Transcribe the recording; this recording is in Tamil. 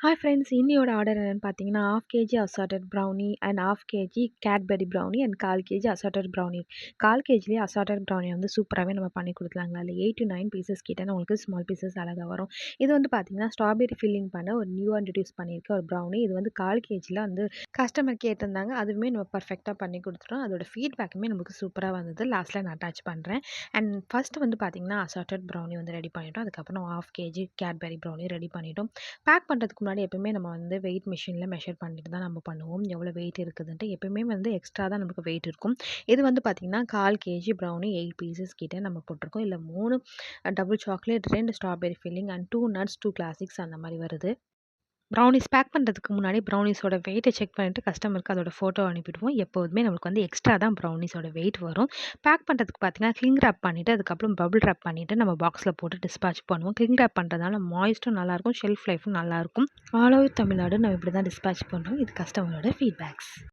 ஹாய் ஃப்ரெண்ட்ஸ் இன்னியோட ஆர்டர் என்னென்னு பார்த்தீங்கன்னா half KG assorted brownie and half KG Cadbury brownie and call KG assorted brownie கால் கேஜிலேயே அசார்டட் ப்ரௌனி வந்து சூப்பராகவே நம்ம பண்ணி கொடுக்கலாங்களா? அதில் எயிட் டு நைன் பீசஸ் கிட்டே உங்களுக்கு ஸ்மால் பீசஸ் அழகாக வரும். இது வந்து பார்த்தீங்கன்னா ஸ்ட்ராபெரி ஃபில்லிங் பண்ண ஒரு நியூ இன்ட்ரடியூஸ் பண்ணியிருக்க ஒரு ப்ரௌனி இது வந்து கால் கேஜியில் வந்து கஸ்டமர் கேட்டிருந்தாங்க. அதுவுமே நம்ம பர்ஃபெக்டாக பண்ணி கொடுத்துட்டோம். அதோட ஃபீட்பேக்குமே நமக்கு சூப்பராக வந்தது. லாஸ்ட்டில் நான் அட்டாச் பண்ணுறேன் அண்ட் ஃபஸ்ட்டு வந்து பார்த்தீங்கன்னா அசார்டட் ப்ரௌனி வந்து ரெடி பண்ணிட்டோம். அதுக்கப்புறம் half KG Cadbury brownie ready பண்ணிட்டோம். பேக் பண்ணுறதுக்கு முன்னாடி எப்பவுமே நம்ம வந்து வெயிட் மிஷினில் மெஷர் பண்ணிட்டு தான் நம்ம பண்ணுவோம். எவ்வளோ வெயிட் இருக்குதுன்ட்டு எப்பவுமே வந்து எக்ஸ்ட்ரா தான் நமக்கு வெயிட் இருக்கும். இது வந்து பார்த்திங்கன்னா கால் கேஜி ப்ரௌனி எயிட் பீசஸ் கிட்டே நம்ம போட்டிருக்கோம். இல்லை மூணு டபுள் சாக்லேட் ரெண்டு strawberry filling and two nuts two classics அந்த மாதிரி வருது. ப்ரௌனிஸ் பேக் பண்ணுறதுக்கு முன்னாடி ப்ரௌனிஸோட வெயிட்டை செக் பண்ணிவிட்டு கஸ்டமருக்கு அதோட ஃபோட்டோ அனுப்பிடுவோம். எப்போதுமே நம்மளுக்கு வந்து எக்ஸ்ட்ரா தான் ப்ரௌனிஸோட வெயிட் வரும். பேக் பண்ணுறதுக்கு பார்த்தீங்கன்னா கிளிங் ரேப் பண்ணிவிட்டு அதுக்கப்புறம் பபுள் ரேப் பண்ணிவிட்டு நம்ம பாக்ஸில் போட்டு டிஸ்பேச் பண்ணுவோம். கிளிங் ரேப் பண்ணுறதுனால மாய்ஸ்ட்டும் நல்லாயிருக்கும் ஷெல்ஃப் லைஃபும் நல்லாயிருக்கும். ஆல் ஓவர் தமிழ்நாடு நம்ம இப்படி தான் டிஸ்பேச் பண்ணுறோம் இது கஸ்டமரோட ஃபீட்பேக்ஸ்